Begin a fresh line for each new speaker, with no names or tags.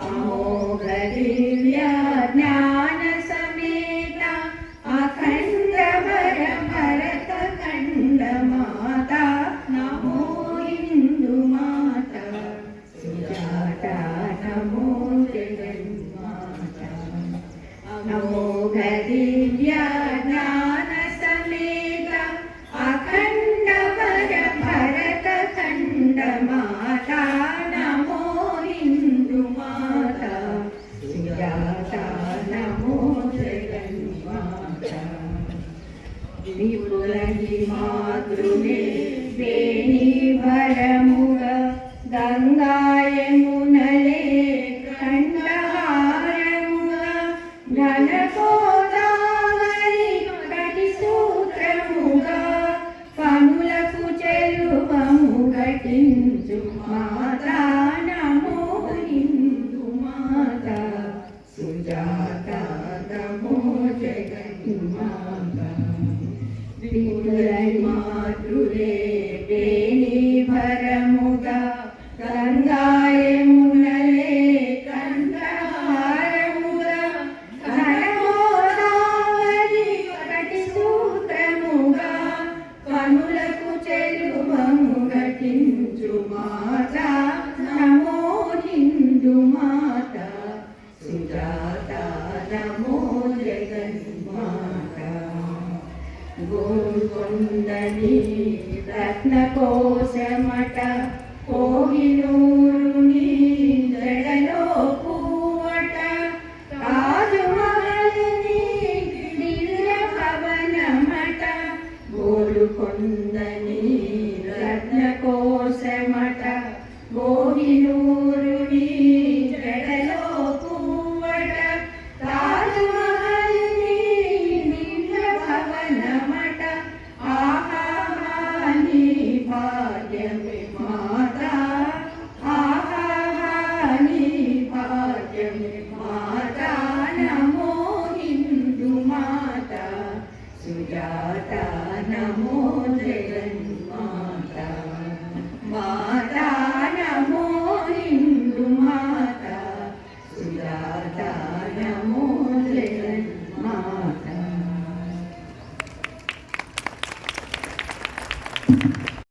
I'm already. మాతృనే వేణి వరముగ గంగాయమునలే ఖండహారముగ ఘన గోదావరి కటి సూత్రముగా కనులకు చెరువము జగన్మాతా విపులై భరముగా గంగాయమునలే కంఠహారముగా ఘనగోదావరి కటి సూత్రముగా కనులకు చెరువము ఘటించు మాతా నమో హిందూ మాతా సుజాత కొందని రత్న కోశమట కోహినూరుని జడలో పూవట రాజువాలని గిరిల భవనమట. గోలు కొందని ಭಾಗ್ಯವೇ ಮಾತಾ ಆಹಾ ನೀ